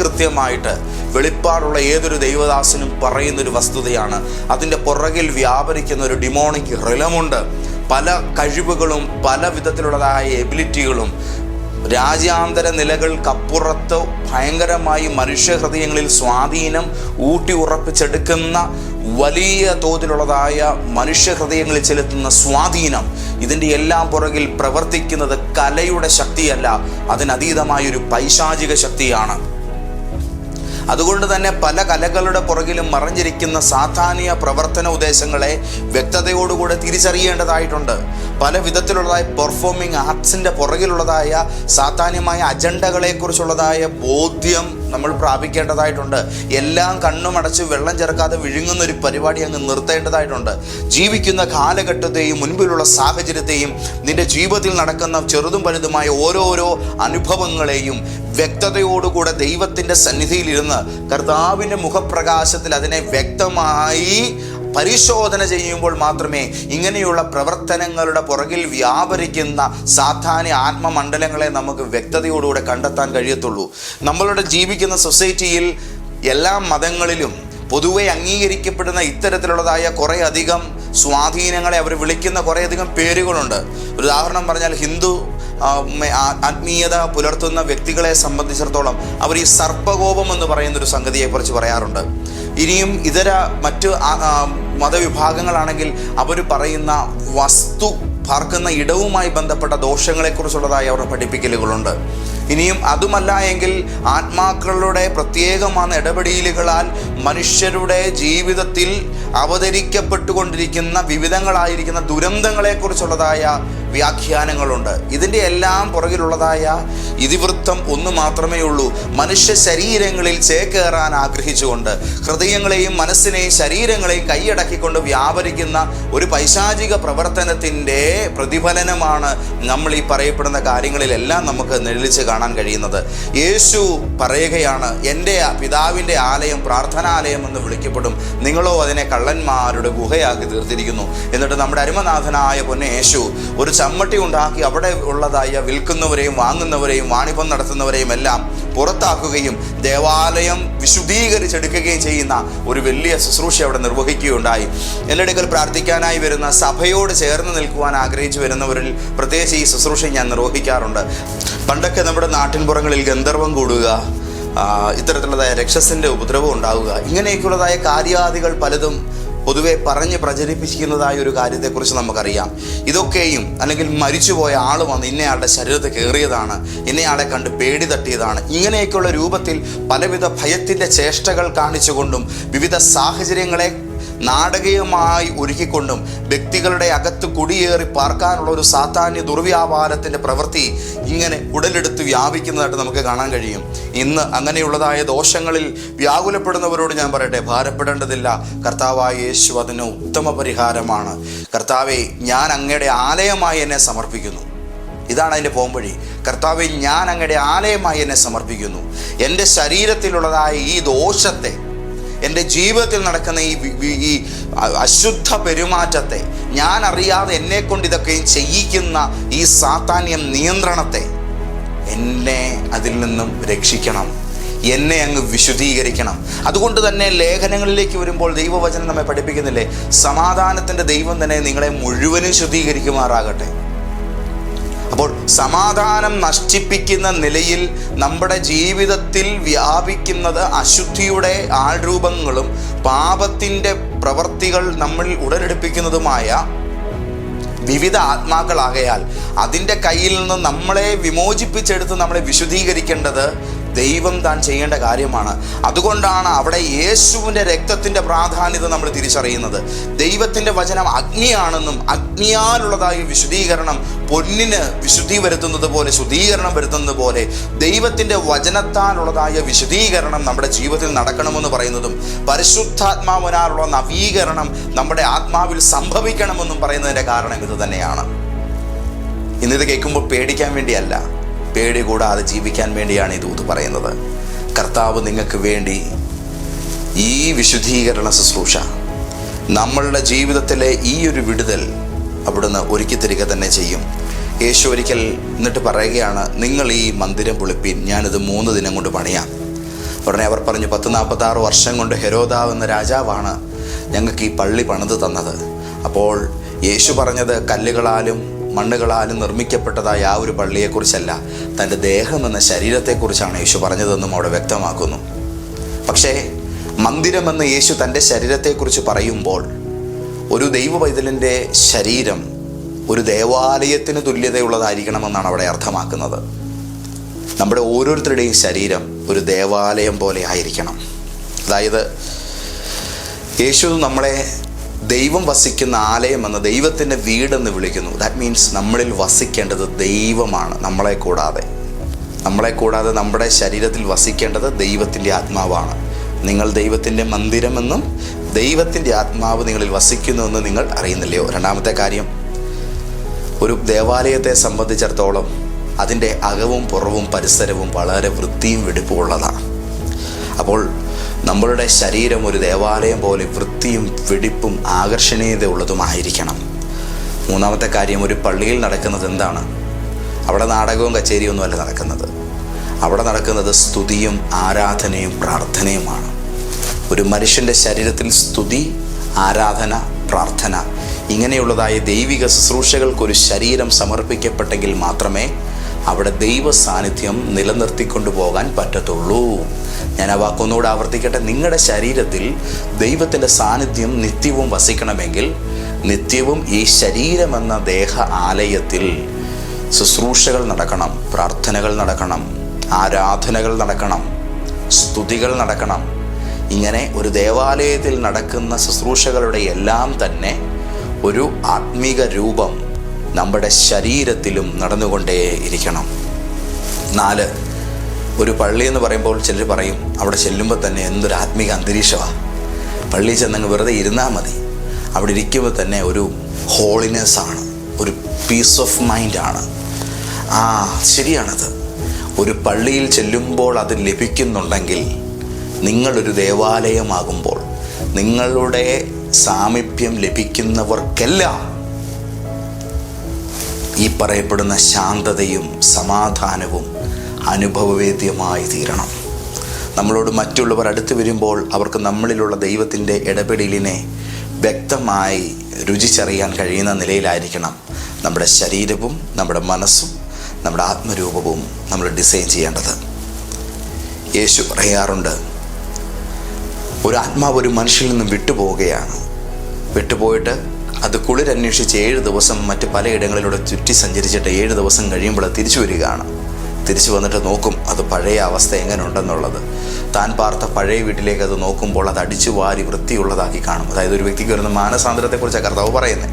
കൃത്യമായിട്ട് വെളിപ്പാടുള്ള ഏതൊരു ദൈവദാസനും പറയുന്നൊരു വസ്തുതയാണ്. അതിന്റെ പുറകിൽ വ്യാപരിക്കുന്ന ഒരു ഡിമോണിക് റിലമുണ്ട് പല കഴിവുകളും പല വിധത്തിലുള്ളതായ എബിലിറ്റികളും രാജ്യാന്തര നിലകൾക്കപ്പുറത്ത് ഭയങ്കരമായി മനുഷ്യഹൃദയങ്ങളിൽ സ്വാധീനം ഊട്ടി ഉറപ്പിച്ചെടുക്കുന്ന വലിയ തോതിലുള്ളതായ മനുഷ്യഹൃദയങ്ങളിൽ ചെലുത്തുന്ന സ്വാധീനം ഇതിന്റെ എല്ലാം പുറകിൽ പ്രവർത്തിക്കുന്നത് കലയുടെ ശക്തിയല്ല അതിനതീതമായ ഒരു പൈശാചിക ശക്തിയാണ്. അതുകൊണ്ട് തന്നെ പല കലകളുടെ പുറകിലും മറഞ്ഞിരിക്കുന്ന സാധാന്യ പ്രവർത്തന ഉദ്ദേശങ്ങളെ വ്യക്തതയോടുകൂടെ തിരിച്ചറിയേണ്ടതായിട്ടുണ്ട്. പല വിധത്തിലുള്ളതായ പെർഫോമിംഗ് ആർട്സിന്റെ പുറകിലുള്ളതായ സാധാന്യമായ അജണ്ടകളെക്കുറിച്ചുള്ളതായ ബോധ്യം നമ്മൾ പ്രാപിക്കേണ്ടതായിട്ടുണ്ട്. എല്ലാം കണ്ണുമടച്ച് വെള്ളം ചേർക്കാതെ വിഴുങ്ങുന്ന ഒരു പരിപാടി അങ്ങ് നിർത്തേണ്ടതായിട്ടുണ്ട്. ജീവിക്കുന്ന കാലഘട്ടത്തെയും മുൻപിലുള്ള സാഹചര്യത്തെയും നിന്റെ ജീവിതത്തിൽ നടക്കുന്ന ചെറുതും വലുതുമായ ഓരോരോ അനുഭവങ്ങളെയും വ്യക്തതയോടുകൂടെ ദൈവത്തിന്റെ സന്നിധിയിലിരുന്ന് കർത്താവിന്റെ മുഖപ്രകാശത്തിൽ അതിനെ വ്യക്തമായി പരിശോധന ചെയ്യുമ്പോൾ മാത്രമേ ഇങ്ങനെയുള്ള പ്രവർത്തനങ്ങളുടെ പുറകിൽ വ്യാപരിക്കുന്ന സാധാരണ ആത്മമണ്ഡലങ്ങളെ നമുക്ക് വ്യക്തതയോടുകൂടെ കണ്ടെത്താൻ കഴിയത്തുള്ളൂ. നമ്മളുടെ ജീവിക്കുന്ന സൊസൈറ്റിയിൽ എല്ലാ മതങ്ങളിലും പൊതുവെ അംഗീകരിക്കപ്പെടുന്ന ഇത്തരത്തിലുള്ളതായ കുറേ അധികം സ്വാധീനങ്ങളെ അവർ വിളിക്കുന്ന കുറേയധികം പേരുകളുണ്ട്. ഉദാഹരണം പറഞ്ഞാൽ ഹിന്ദു ആത്മീയത പുലർത്തുന്ന വ്യക്തികളെ സംബന്ധിച്ചിടത്തോളം അവർ ഈ സർപ്പകോപം എന്ന് പറയുന്ന ഒരു സംഗതിയെക്കുറിച്ച് പറയാറുണ്ട്. ഇനിയും ഇതര മറ്റ് മതവിഭാഗങ്ങളാണെങ്കിൽ അവർ പറയുന്ന വസ്തു പാർക്കുന്ന ഇടവുമായി ബന്ധപ്പെട്ട ദോഷങ്ങളെക്കുറിച്ചുള്ളതായി അവർ പഠിപ്പിക്കലുകളുണ്ട്. ഇനിയും അതുമല്ല എങ്കിൽ ആത്മാക്കളുടെ പ്രത്യേകമാണ് ഇടപെടലുകളാൽ മനുഷ്യരുടെ ജീവിതത്തിൽ അവതരിക്കപ്പെട്ടുകൊണ്ടിരിക്കുന്ന വിവിധങ്ങളായിരിക്കുന്ന ദുരന്തങ്ങളെക്കുറിച്ചുള്ളതായ വ്യാഖ്യാനങ്ങളുണ്ട്. ഇതിന്റെ എല്ലാം പുറകിലുള്ളതായ ഇതിവൃത്തം ഒന്ന് മാത്രമേ ഉള്ളൂ. മനുഷ്യ ശരീരങ്ങളിൽ ചേക്കേറാൻ ആഗ്രഹിച്ചുകൊണ്ട് ഹൃദയങ്ങളെയും മനസ്സിനെയും ശരീരങ്ങളെയും കൈയടക്കിക്കൊണ്ട് വ്യാപരിക്കുന്ന ഒരു പൈശാചിക പ്രവർത്തനത്തിന്റെ പ്രതിഫലനമാണ് നമ്മൾ ഈ പറയപ്പെടുന്ന കാര്യങ്ങളിലെല്ലാം നമുക്ക് നെളിച്ച് കാണാൻ കഴിയുന്നത്. യേശു പറയുകയാണ് എന്റെ പിതാവിന്റെ ആലയം പ്രാർത്ഥനാലയം എന്ന് വിളിക്കപ്പെടും. നിങ്ങളോ അതിനെ കള്ളന്മാരുടെ ഗുഹയാക്കി തീർത്തിരിക്കുന്നു. എന്നിട്ട് നമ്മുടെ അരുമനാഥനായ പൊന്നെ യേശു ഒരു ചമ്മട്ടി ഉണ്ടാക്കി അവിടെ ഉള്ളതായ വിൽക്കുന്നവരെയും വാങ്ങുന്നവരെയും വാണിഭം നടത്തുന്നവരെയും എല്ലാം പുറത്താക്കുകയും ദേവാലയം വിശുദ്ധീകരിച്ചെടുക്കുകയും ചെയ്യുന്ന ഒരു വലിയ ശുശ്രൂഷ അവിടെ നിർവഹിക്കുകയുണ്ടായി. എന്റെ അടുക്കൽ പ്രാർത്ഥിക്കാനായി വരുന്ന സഭയോട് ചേർന്ന് നിൽക്കുവാൻ ആഗ്രഹിച്ചു വരുന്നവരിൽ പ്രത്യേകിച്ച് ഈ ശുശ്രൂഷ ഞാൻ നിർവഹിക്കാറുണ്ട്. പണ്ടൊക്കെ നമ്മുടെ നാട്ടിൻപുറങ്ങളിൽ ഗന്ധർവം കൂടുക ഇത്തരത്തിലുള്ളതായ രക്ഷസിന്റെ ഉപദ്രവം ഉണ്ടാവുക ഇങ്ങനെയൊക്കെയുള്ളതായ കാര്യാദികൾ പലതും പൊതുവെ പറഞ്ഞ് പ്രചരിപ്പിക്കുന്നതായ ഒരു കാര്യത്തെക്കുറിച്ച് നമുക്കറിയാം. ഇതൊക്കെയും അല്ലെങ്കിൽ മരിച്ചുപോയ ആൾ വന്ന് ഇന്നയാളുടെ ശരീരത്തിൽ കയറിയതാണ് ഇന്നയാളെ കണ്ട് പേടി തട്ടിയതാണ്. ഇങ്ങനെയൊക്കെയുള്ള രൂപത്തിൽ പലവിധ ഭയത്തിന്റെ ചേഷ്ടകൾ കാണിച്ചുകൊണ്ടും വിവിധ സാഹചര്യങ്ങളെ നാടകീയമായി ഒരുക്കിക്കൊണ്ടും വ്യക്തികളുടെ അകത്ത് കുടിയേറി പാർക്കാനുള്ള ഒരു സാധാന്യ ദുർവ്യാപാരത്തിന്റെ പ്രവൃത്തി ഇങ്ങനെ ഉടലെടുത്ത് വ്യാപിക്കുന്നതായിട്ട് നമുക്ക് കാണാൻ കഴിയും. ഇന്ന് അങ്ങനെയുള്ളതായ ദോഷങ്ങളിൽ വ്യാകുലപ്പെടുന്നവരോട് ഞാൻ പറയട്ടെ ഭാരപ്പെടേണ്ടതില്ല. കർത്താവായ യേശു അതിന് ഉത്തമ പരിഹാരമാണ്. കർത്താവെ ഞാൻ അങ്ങയുടെ ആലയമായി എന്നെ സമർപ്പിക്കുന്നു. ഇതാണ് അതിന്റെ പോംവഴി. കർത്താവെ ഞാൻ അങ്ങയുടെ ആലയമായി എന്നെ സമർപ്പിക്കുന്നു. എന്റെ ശരീരത്തിലുള്ളതായ ഈ ദോഷത്തെ എന്റെ ജീവിതത്തിൽ നടക്കുന്ന ഈ ഈ അശുദ്ധ പെരുമാറ്റത്തെ ഞാൻ അറിയാതെ എന്നെ കൊണ്ട് ഇതൊക്കെയും ചെയ്യിക്കുന്ന ഈ സാത്താന്യം നിയന്ത്രണത്തെ എന്നെ അതിൽ നിന്നും രക്ഷിക്കണം. എന്നെ അങ്ങ് വിശുദ്ധീകരിക്കണം. അതുകൊണ്ട് തന്നെ ലേഖനങ്ങളിലേക്ക് വരുമ്പോൾ ദൈവവചനം നമ്മെ പഠിപ്പിക്കുന്നില്ലേ? സമാധാനത്തിന്റെ ദൈവം തന്നെ നിങ്ങളെ മുഴുവനും ശുദ്ധീകരിക്കുമാറാകട്ടെ. അപ്പോൾ സമാധാനം നശിപ്പിക്കുന്ന നിലയിൽ നമ്മുടെ ജീവിതത്തിൽ വ്യാപിക്കുന്നത് അശുദ്ധിയുടെ ആൾരൂപങ്ങളും പാപത്തിന്റെ പ്രവർത്തികൾ നമ്മളിൽ ഉടലെടുപ്പിക്കുന്നതുമായ വിവിധ ആത്മാക്കളാകയാൽ അതിന്റെ കയ്യിൽ നിന്ന് നമ്മളെ വിമോചിപ്പിച്ചെടുത്ത് നമ്മളെ വിശുദ്ധീകരിക്കേണ്ടത് ദൈവം താൻ ചെയ്യേണ്ട കാര്യമാണ്. അതുകൊണ്ടാണ് അവിടെ യേശുവിന്റെ രക്തത്തിന്റെ പ്രാധാന്യത നമ്മൾ തിരിച്ചറിയുന്നത്. ദൈവത്തിന്റെ വചനം അഗ്നിയാണെന്നും അഗ്നിയാലുള്ളതായ വിശുദ്ധീകരണം പൊന്നിന് വിശുദ്ധി വരുത്തുന്നത് പോലെ ശുദ്ധീകരണം വരുത്തുന്നത് പോലെ ദൈവത്തിന്റെ വചനത്താലുള്ളതായ വിശുദ്ധീകരണം നമ്മുടെ ജീവിതത്തിൽ നടക്കണമെന്ന് പറയുന്നതും പരിശുദ്ധാത്മാവിനാലുള്ള നവീകരണം നമ്മുടെ ആത്മാവിൽ സംഭവിക്കണമെന്നും പറയുന്നതിന്റെ കാരണം ഇത് തന്നെയാണ്. ഇന്നിത് കേൾക്കുമ്പോൾ പേടിക്കാൻ വേണ്ടിയല്ല. പേടി കൂടാതെ ജീവിക്കാൻ വേണ്ടിയാണ് ഈ ദൂത് പറയുന്നത്. കർത്താവ് നിങ്ങൾക്ക് വേണ്ടി ഈ വിശുദ്ധീകരണ ശുശ്രൂഷ നമ്മളുടെ ജീവിതത്തിലെ ഈ ഒരു വിടുതൽ അവിടുന്ന് ഒരുക്കി തരിക തന്നെ ചെയ്യും. യേശു ഒരിക്കൽ എന്നിട്ട് പറയുകയാണ് നിങ്ങൾ ഈ മന്ദിരം പൊളിപ്പീൻ ഞാനിത് മൂന്ന് ദിനം കൊണ്ട് പണിയാം. ഉടനെ അവർ പറഞ്ഞു പത്ത് നാൽപ്പത്താറ് വർഷം കൊണ്ട് ഹെരോദാവ് എന്ന രാജാവാണ് ഞങ്ങൾക്ക് ഈ പള്ളി പണിത് തന്നത്. അപ്പോൾ യേശു പറഞ്ഞത് കല്ലുകളാലും മണ്ണുകളാലും നിർമ്മിക്കപ്പെട്ടതായ ആ ഒരു പള്ളിയെക്കുറിച്ചല്ല തന്റെ ദേഹം എന്ന ശരീരത്തെക്കുറിച്ചാണ് യേശു പറഞ്ഞതെന്നും അവിടെ വ്യക്തമാക്കുന്നു. പക്ഷേ മന്ദിരമെന്ന് യേശു തന്റെ ശരീരത്തെക്കുറിച്ച് പറയുമ്പോൾ ഒരു ദൈവ പൈതലിന്റെ ശരീരം ഒരു ദേവാലയത്തിന് തുല്യതയുള്ളതായിരിക്കണമെന്നാണ് അവിടെ അർത്ഥമാക്കുന്നത്. നമ്മുടെ ഓരോരുത്തരുടെയും ശരീരം ഒരു ദേവാലയം പോലെ ആയിരിക്കണം. അതായത് യേശു നമ്മളെ ദൈവം വസിക്കുന്ന ആലയം എന്ന് ദൈവത്തിന്റെ വീടെന്ന് വിളിക്കുന്നു. ദാറ്റ് മീൻസ് നമ്മളിൽ വസിക്കേണ്ടത് ദൈവമാണ് നമ്മളെ കൂടാതെ. നമ്മളെ കൂടാതെ നമ്മുടെ ശരീരത്തിൽ വസിക്കേണ്ടത് ദൈവത്തിന്റെ ആത്മാവാണ്. നിങ്ങൾ ദൈവത്തിന്റെ മന്ദിരമെന്നും ദൈവത്തിന്റെ ആത്മാവ് നിങ്ങളിൽ വസിക്കുന്നുവെന്ന് നിങ്ങൾ അറിയുന്നില്ലയോ? രണ്ടാമത്തെ കാര്യം ഒരു ദേവാലയത്തെ സംബന്ധിച്ചിടത്തോളം അതിന്റെ അകവും പുറവും പരിസരവും വളരെ വൃത്തിയും വെടിപ്പുമുള്ളതാണ് അപ്പോൾ നമ്മളുടെ ശരീരം ഒരു ദേവാലയം പോലെ വൃത്തിയും വെടിപ്പും ആകർഷണീയതയുള്ളതുമായിരിക്കണം. മൂന്നാമത്തെ കാര്യം ഒരു പള്ളിയിൽ നടക്കുന്നത് എന്താണ്? അവിടെ നാടകവും കച്ചേരിയും ഒന്നുമല്ല നടക്കുന്നത്. അവിടെ നടക്കുന്നത് സ്തുതിയും ആരാധനയും പ്രാർത്ഥനയുമാണ്. ഒരു മനുഷ്യന്റെ ശരീരത്തിൽ സ്തുതി ആരാധന പ്രാർത്ഥന ഇങ്ങനെയുള്ളതായ ദൈവിക ശുശ്രൂഷകൾക്കൊരു ശരീരം സമർപ്പിക്കപ്പെട്ടെങ്കിൽ മാത്രമേ അവിടെ ദൈവ സാന്നിധ്യം നിലനിർത്തിക്കൊണ്ടു പോകാൻ പറ്റത്തുള്ളൂ. ഞാൻ ആ വാക്കൊന്നുകൂടെ ആവർത്തിക്കട്ടെ. നിങ്ങളുടെ ശരീരത്തിൽ ദൈവത്തിന്റെ സാന്നിധ്യം നിത്യവും വസിക്കണമെങ്കിൽ നിത്യവും ഈ ശരീരമെന്ന ദേഹ ആലയത്തിൽ ശുശ്രൂഷകൾ നടക്കണം പ്രാർത്ഥനകൾ നടക്കണം ആരാധനകൾ നടക്കണം സ്തുതികൾ നടക്കണം. ഇങ്ങനെ ഒരു ദേവാലയത്തിൽ നടക്കുന്ന ശുശ്രൂഷകളുടെ എല്ലാം തന്നെ ഒരു ആത്മീക രൂപം നമ്മുടെ ശരീരത്തിലും നടന്നുകൊണ്ടേ ഇരിക്കണം. നാല് ഒരു പള്ളി എന്ന് പറയുമ്പോൾ ചിലർ പറയും അവിടെ ചെല്ലുമ്പോൾ തന്നെ എന്തൊരു ആത്മീക അന്തരീക്ഷമാണ് പള്ളിയിൽ ചെന്നങ്ങ് വെറുതെ ഇരുന്നാൽ മതി. അവിടെ ഇരിക്കുമ്പോൾ തന്നെ ഒരു ഹോളിനെസ് ആണ് ഒരു പീസ് ഓഫ് മൈൻഡാണ് ആ ശരിയാണത്. ഒരു പള്ളിയിൽ ചെല്ലുമ്പോൾ അത് ലഭിക്കുന്നുണ്ടെങ്കിൽ നിങ്ങളൊരു ദേവാലയമാകുമ്പോൾ നിങ്ങളുടെ സാമീപ്യം ലഭിക്കുന്നവർക്കെല്ലാം ഈ പറയപ്പെടുന്ന ശാന്തതയും സമാധാനവും അനുഭവവേദ്യമായി തീരണം. നമ്മളോട് മറ്റുള്ളവർ അടുത്ത് വരുമ്പോൾ അവർക്ക് നമ്മളിലുള്ള ദൈവത്തിന്റെ ഇടപെടലിനെ വ്യക്തമായി രുചിച്ചറിയാൻ കഴിയുന്ന നിലയിലായിരിക്കണം. നമ്മുടെ ശരീരവും നമ്മുടെ മനസ്സും നമ്മുടെ ആത്മരൂപവും നമ്മൾ ഡിസൈൻ ചെയ്യേണ്ടത്. യേശു പറയാറുണ്ട് ഒരു ആത്മാവ് ഒരു മനുഷ്യനിൽ നിന്നും വിട്ടുപോവുകയാണ്. വിട്ടുപോയിട്ട് അത് കുളിരന്വേഷിച്ച് ഏഴ് ദിവസം മറ്റ് പലയിടങ്ങളിലൂടെ ചുറ്റി സഞ്ചരിച്ചിട്ട് ഏഴ് ദിവസം കഴിയുമ്പോൾ തിരിച്ചു വരികയാണ്. തിരിച്ചു വന്നിട്ട് നോക്കും അത് പഴയ അവസ്ഥ എങ്ങനെ ഉണ്ടെന്നുള്ളത് താൻ പാർത്ത പഴയ വീട്ടിലേക്ക് അത് നോക്കുമ്പോൾ അത് അടിച്ചു വാരി വൃത്തിയുള്ളതാക്കി കാണും. അതായത് ഒരു വ്യക്തിക്ക് വരുന്ന മാനസാന്തരത്തെക്കുറിച്ചാണ് കർത്താവ് പറയുന്നത്.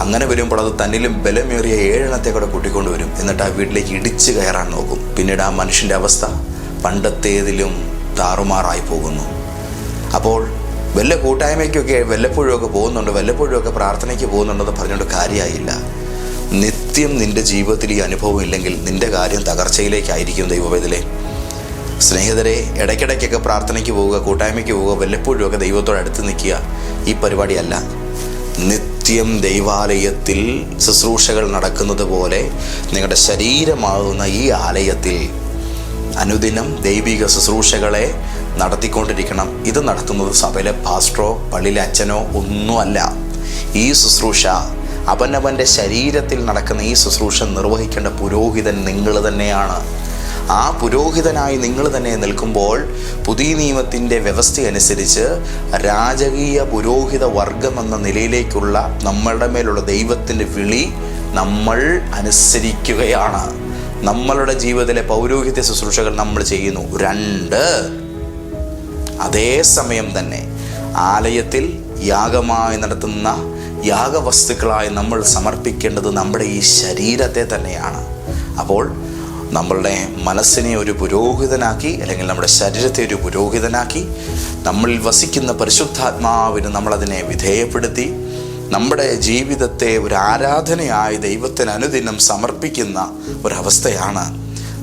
അങ്ങനെ വരുമ്പോൾ അത് തന്നിലും ബലമേറിയ ഏഴെണ്ണത്തെ കൂടെ കൂട്ടിക്കൊണ്ട് വരും. എന്നിട്ട് ആ വീട്ടിലേക്ക് ഇടിച്ചു കയറാൻ നോക്കും. പിന്നീട് ആ മനുഷ്യന്റെ അവസ്ഥ പണ്ടത്തേതിലും താറുമാറായി പോകുന്നു. അപ്പോൾ വല്ല കൂട്ടായ്മയ്ക്കൊക്കെ വല്ലപ്പോഴും ഒക്കെ പോകുന്നുണ്ട്? വല്ലപ്പോഴും ഒക്കെ പ്രാർത്ഥനയ്ക്ക് പോകുന്നുണ്ടെന്ന് പറഞ്ഞുകൊണ്ട് കാര്യമായില്ല നിത്യം നിന്റെ ജീവിതത്തിൽ ഈ അനുഭവം ഇല്ലെങ്കിൽ നിന്റെ കാര്യം തകർച്ചയിലേക്കായിരിക്കും ദൈവവേദലെ. സ്നേഹിതരെ ഇടയ്ക്കിടയ്ക്കൊക്കെ പ്രാർത്ഥനയ്ക്ക് പോവുക കൂട്ടായ്മയ്ക്ക് പോവുക വല്ലപ്പോഴുമൊക്കെ ദൈവത്തോട് അടുത്ത് നിൽക്കുക ഈ പരിപാടിയല്ല. നിത്യം ദൈവാലയത്തിൽ ശുശ്രൂഷകൾ നടക്കുന്നത് പോലെ നിങ്ങളുടെ ശരീരമാകുന്ന ഈ ആലയത്തിൽ അനുദിനം ദൈവിക ശുശ്രൂഷകളെ നടത്തിക്കൊണ്ടിരിക്കണം. ഇത് നടത്തുന്നത് സഭയിലെ പാസ്റ്ററോ പള്ളിയിലെ അച്ഛനോ ഒന്നുമല്ല. ഈ ശുശ്രൂഷ അവനവന്റെ ശരീരത്തിൽ നടക്കുന്ന ഈ ശുശ്രൂഷ നിർവഹിക്കേണ്ട പുരോഹിതൻ നിങ്ങൾ തന്നെയാണ്. ആ പുരോഹിതനായി നിങ്ങൾ തന്നെ നിൽക്കുമ്പോൾ പുതിയ നിയമത്തിന്റെ വ്യവസ്ഥയനുസരിച്ച് രാജകീയ പുരോഹിത വർഗം എന്ന നിലയിലേക്കുള്ള നമ്മളുടെ മേലുള്ള ദൈവത്തിന്റെ വിളി നമ്മൾ അനുസരിക്കുകയാണ്. നമ്മളുടെ ജീവിതത്തിലെ പൗരോഹിത്യ ശുശ്രൂഷകൾ നമ്മൾ ചെയ്യുന്നു. രണ്ട് അതേസമയം തന്നെ ആലയത്തിൽ യാഗമായി നടത്തുന്ന യാഗവസ്തുക്കളായി നമ്മൾ സമർപ്പിക്കേണ്ടത് നമ്മുടെ ഈ ശരീരത്തെ തന്നെയാണ്. അപ്പോൾ നമ്മളുടെ മനസ്സിനെ ഒരു പുരോഹിതനാക്കി അല്ലെങ്കിൽ നമ്മുടെ ശരീരത്തെ ഒരു പുരോഹിതനാക്കി നമ്മളിൽ വസിക്കുന്ന പരിശുദ്ധാത്മാവിന് നമ്മളതിനെ വിധേയപ്പെടുത്തി നമ്മുടെ ജീവിതത്തെ ഒരു ആരാധനയായി ദൈവത്തിന് അനുദിനം സമർപ്പിക്കുന്ന ഒരവസ്ഥയാണ്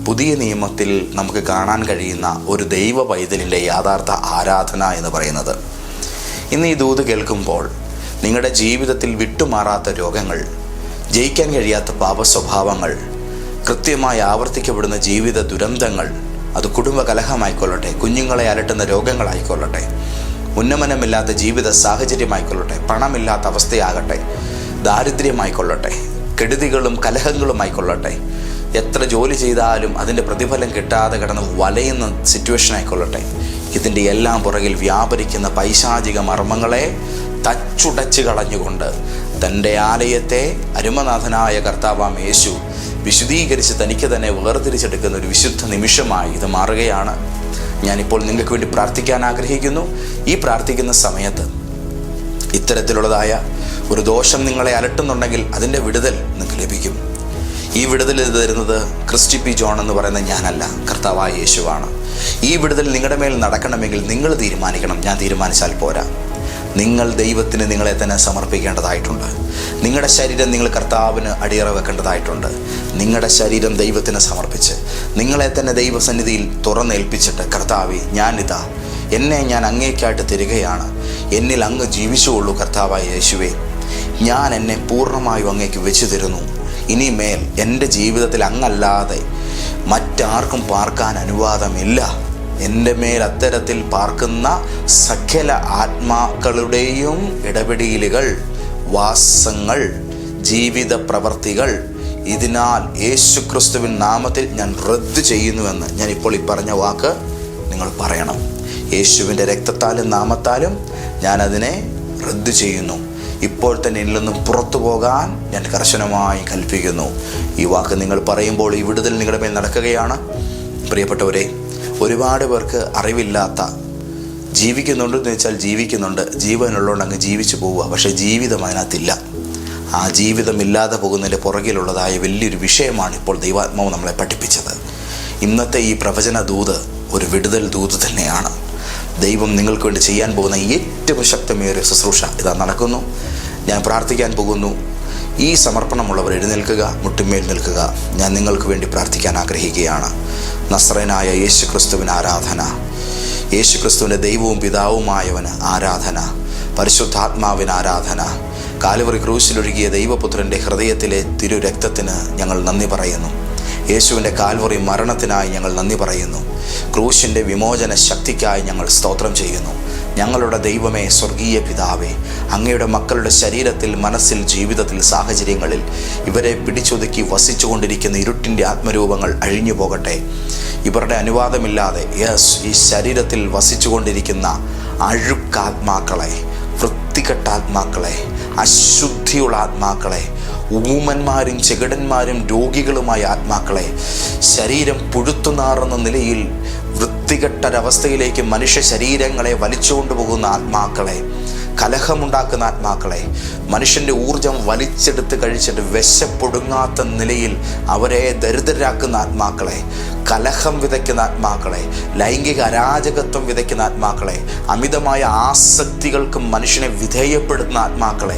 പുതിയ നിയമത്തിൽ നമുക്ക് കാണാൻ കഴിയുന്ന ഒരു ദൈവ പൈതലിന്റെ യാഥാർത്ഥ ആരാധന എന്ന് പറയുന്നത്. ഇന്ന് ഈ ദൂത് കേൾക്കുമ്പോൾ നിങ്ങളുടെ ജീവിതത്തിൽ വിട്ടുമാറാത്ത രോഗങ്ങൾ ജയിക്കാൻ കഴിയാത്ത പാപ സ്വഭാവങ്ങൾ കൃത്യമായി ആവർത്തിക്കപ്പെടുന്ന ജീവിത ദുരന്തങ്ങൾ അത് കുടുംബ കലഹമായിക്കൊള്ളട്ടെ കുഞ്ഞുങ്ങളെ അലട്ടുന്ന രോഗങ്ങളായിക്കൊള്ളട്ടെ ഉന്നമനമില്ലാത്ത ജീവിത സാഹചര്യമായിക്കൊള്ളട്ടെ പണമില്ലാത്ത അവസ്ഥയാകട്ടെ ദാരിദ്ര്യമായിക്കൊള്ളട്ടെ കെടുതികളും കലഹങ്ങളുമായിക്കൊള്ളട്ടെ എത്ര ജോലി ചെയ്താലും അതിന്റെ പ്രതിഫലം കിട്ടാതെ കിടന്ന് വലയുന്ന സിറ്റുവേഷൻ ആയിക്കൊള്ളട്ടെ. ഇതിന്റെ എല്ലാം പുറകിൽ വ്യാപരിക്കുന്ന പൈശാചിക മർമ്മങ്ങളെ തച്ചുടച്ച് കളഞ്ഞുകൊണ്ട് തന്റെ ആലയത്തെ അരുമനാഥനായ കർത്താവാം യേശു വിശുദ്ധീകരിച്ച് തനിക്ക് തന്നെ വേർതിരിച്ചെടുക്കുന്ന ഒരു വിശുദ്ധ നിമിഷമായി ഇത് മാറുകയാണ്. ഞാനിപ്പോൾ നിങ്ങൾക്ക് വേണ്ടി പ്രാർത്ഥിക്കാൻ ആഗ്രഹിക്കുന്നു. ഈ പ്രാർത്ഥിക്കുന്ന സമയത്ത് ഇത്തരത്തിലുള്ളതായ ഒരു ദോഷം നിങ്ങളെ അലട്ടുന്നുണ്ടെങ്കിൽ അതിന്റെ വിടുതൽ നിങ്ങൾക്ക് ലഭിക്കും. ഈ വിടുതൽ തരുന്നത് ക്രിസ്റ്റി പി ജോൺ എന്ന് പറയുന്ന ഞാനല്ല കർത്താവായ യേശുവാണ്. ഈ വിടുതൽ നിങ്ങളുടെ മേൽ നടക്കണമെങ്കിൽ നിങ്ങൾ തീരുമാനിക്കണം ഞാൻ തീരുമാനിച്ചാൽ പോരാ. നിങ്ങൾ ദൈവത്തിന് നിങ്ങളെ തന്നെ സമർപ്പിക്കേണ്ടതായിട്ടുണ്ട്. നിങ്ങളുടെ ശരീരം നിങ്ങൾ കർത്താവിന് അടിയറ വെക്കേണ്ടതായിട്ടുണ്ട്. നിങ്ങളുടെ ശരീരം ദൈവത്തിന് സമർപ്പിച്ച് നിങ്ങളെ തന്നെ ദൈവസന്നിധിയിൽ തുറന്നേൽപ്പിച്ചിട്ട് കർത്താവെ ഞാനിതാ. എന്നെ ഞാൻ അങ്ങേക്കായിട്ട് തരികയാണ്. എന്നിൽ അങ്ങ് ജീവിച്ചുകൊള്ളൂ കർത്താവായ യേശുവേ. ഞാൻ എന്നെ പൂർണമായും അങ്ങേക്ക് വെച്ചു തരുന്നു. ഇനിമേൽ എന്റെ ജീവിതത്തിൽ അങ്ങല്ലാതെ മറ്റാർക്കും പാർക്കാൻ അനുവാദമില്ല. എന്റെ മേൽ അത്തരത്തിൽ പാർക്കുന്ന സകല ആത്മാക്കളുടെയും ഇടപെടലുകൾ വാസങ്ങൾ ജീവിത പ്രവർത്തികൾ ഇതിനാൽ യേശു ക്രിസ്തുവിൻ നാമത്തിൽ ഞാൻ റദ്ദ് ചെയ്യുന്നുവെന്ന് ഞാൻ ഇപ്പോൾ ഈ പറഞ്ഞ വാക്ക് നിങ്ങൾ പറയണം. യേശുവിന്റെ രക്തത്താലും നാമത്താലും ഞാനതിനെ റദ്ദ് ചെയ്യുന്നു. ഇപ്പോൾ തന്നെ എന്നിൽ നിന്നും പുറത്തു പോകാൻ ഞാൻ കർശനമായി കൽപ്പിക്കുന്നു. ഈ വാക്ക് നിങ്ങൾ പറയുമ്പോൾ ഈ വിടുതൽ നിങ്ങളുടെ മേൽ നടക്കുകയാണ്. പ്രിയപ്പെട്ടവരെ ഒരുപാട് പേർക്ക് അറിവില്ലാത്ത ജീവിക്കുന്നുണ്ട് എന്ന് വെച്ചാൽ ജീവിക്കുന്നുണ്ട്. ജീവനുള്ളതുകൊണ്ട് അങ്ങ് ജീവിച്ചു പോവുക. പക്ഷേ ജീവിതം അതിനകത്തില്ല. ആ ജീവിതമില്ലാതെ പോകുന്നതിന്റെ പുറകിലുള്ളതായ വലിയൊരു വിഷയമാണ് ഇപ്പോൾ ദൈവാത്മാവ് നമ്മളെ പഠിപ്പിച്ചത്. ഇന്നത്തെ ഈ പ്രവചന ദൂത് ഒരു വിടുതൽ ദൂത് തന്നെയാണ്. ദൈവം നിങ്ങൾക്ക് വേണ്ടി ചെയ്യാൻ പോകുന്ന ഏറ്റവും ശക്തമേറിയ ശുശ്രൂഷ ഇതാ നടക്കുന്നു. ഞാൻ പ്രാർത്ഥിക്കാൻ പോകുന്നു. ഈ സമർപ്പണമുള്ളവർ എഴുന്നേൽക്കുക മുട്ടിമേൽ നിൽക്കുക. ഞാൻ നിങ്ങൾക്ക് വേണ്ടി പ്രാർത്ഥിക്കാൻ ആഗ്രഹിക്കുകയാണ്. നസ്രനായ യേശു ക്രിസ്തുവിന് ആരാധന. യേശു ക്രിസ്തുവിന്റെ ദൈവവും പിതാവുമായവന് ആരാധന. പരിശുദ്ധാത്മാവിന് ആരാധന. കാലുവറി ക്രൂശിലൊഴുകിയ ദൈവപുത്രന്റെ ഹൃദയത്തിലെ തിരു രക്തത്തിന് ഞങ്ങൾ നന്ദി പറയുന്നു. യേശുവിന്റെ കാൽവറി മരണത്തിനായി ഞങ്ങൾ നന്ദി പറയുന്നു. ക്രൂശിന്റെ വിമോചന ശക്തിക്കായി ഞങ്ങൾ സ്തോത്രം ചെയ്യുന്നു. ഞങ്ങളുടെ ദൈവമേ സ്വർഗീയ പിതാവേ അങ്ങയുടെ മക്കളുടെ ശരീരത്തിൽ മനസ്സിൽ ജീവിതത്തിൽ സാഹചര്യങ്ങളിൽ ഇവരെ പിടിച്ചൊതുക്കി വസിച്ചുകൊണ്ടിരിക്കുന്ന ഇരുട്ടിന്റെ ആത്മരൂപങ്ങൾ അഴിഞ്ഞു പോകട്ടെ. ഇവരുടെ അനുവാദമില്ലാതെ യെസ് ഈ ശരീരത്തിൽ വസിച്ചുകൊണ്ടിരിക്കുന്ന അഴുക്കാത്മാക്കളെ വൃത്തികെട്ട ആത്മാക്കളെ അശുദ്ധിയുള്ള ആത്മാക്കളെ ഊമന്മാരും ചെകിടന്മാരും രോഗികളുമായ ആത്മാക്കളെ ശരീരം പുഴുത്തുനാറുന്ന നിലയിൽ വൃത്തികെട്ടൊരവസ്ഥയിലേക്ക് മനുഷ്യ ശരീരങ്ങളെ വലിച്ചുകൊണ്ടു പോകുന്ന ആത്മാക്കളെ കലഹമുണ്ടാക്കുന്ന ആത്മാക്കളെ മനുഷ്യന്റെ ഊർജം വലിച്ചെടുത്ത് കഴിച്ചിട്ട് വിശപ്പൊടുങ്ങാത്ത നിലയിൽ അവരെ ദരിദ്രരാക്കുന്ന ആത്മാക്കളെ കലഹം വിതയ്ക്കുന്ന ആത്മാക്കളെ ലൈംഗിക അരാജകത്വം വിതയ്ക്കുന്ന ആത്മാക്കളെ അമിതമായ ആസക്തികൾക്ക് മനുഷ്യനെ വിധേയപ്പെടുത്തുന്ന ആത്മാക്കളെ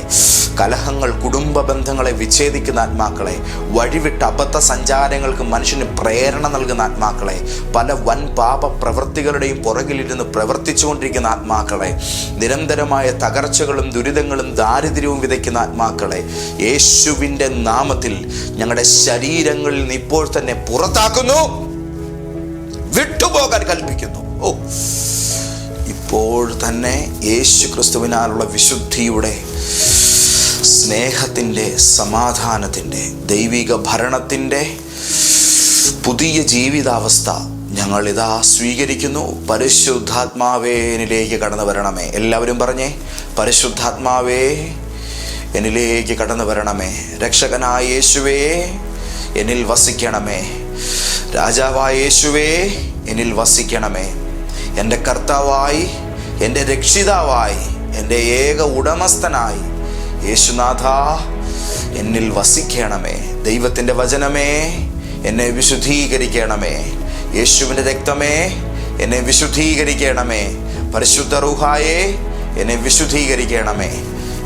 കലഹങ്ങൾ കുടുംബ ബന്ധങ്ങളെ വിച്ഛേദിക്കുന്ന ആത്മാക്കളെ വഴിവിട്ട അബദ്ധ സഞ്ചാരങ്ങൾക്ക് മനുഷ്യന് പ്രേരണ നൽകുന്ന ആത്മാക്കളെ പല വൻ പാപ പ്രവൃത്തികളുടെയും പുറകിലിരുന്ന് പ്രവർത്തിച്ചുകൊണ്ടിരിക്കുന്ന ആത്മാക്കളെ നിരന്തരമായ തകർച്ചകളും ദുരിതങ്ങളും ദാരിദ്ര്യവും വിതയ്ക്കുന്ന ആത്മാക്കളെ യേശുവിന്റെ നാമത്തിൽ ഞങ്ങളുടെ ശരീരങ്ങളിൽ ഇപ്പോൾ തന്നെ പുറത്താക്കുന്നു. വിട്ടുപോകാൻ കൽപ്പിക്കുന്നു. ഓ. ഇപ്പോൾ തന്നെ യേശു ക്രിസ്തുവിനാലുള്ള വിശുദ്ധിയുടെ സ്നേഹത്തിന്റെ സമാധാനത്തിന്റെ ദൈവിക ഭരണത്തിന്റെ പുതിയ ജീവിതാവസ്ഥ ഞങ്ങളിതാ സ്വീകരിക്കുന്നു. പരിശുദ്ധാത്മാവേ എന്നിലേക്ക് കടന്നു വരണമേ. എല്ലാവരും പറഞ്ഞേ പരിശുദ്ധാത്മാവേ എന്നിലേക്ക് കടന്നു വരണമേ. രക്ഷകനായ യേശുവേ എന്നിൽ വസിക്കണമേ. രാജാവായ യേശുവേ എന്നിൽ വസിക്കണമേ. എന്റെ കർത്താവായി എന്റെ രക്ഷിതാവായി എന്റെ ഏക ഉടമസ്ഥനായി. യേശുനാഥ എന്നിൽ വസിക്കണമേ. ദൈവത്തിന്റെ വചനമേ എന്നെ വിശുദ്ധീകരിക്കണമേ. യേശുവിന്റെ രക്തമേ എന്നെ വിശുദ്ധീകരിക്കണമേ. പരിശുദ്ധ റുഹായെ എന്നെ വിശുദ്ധീകരിക്കണമേ.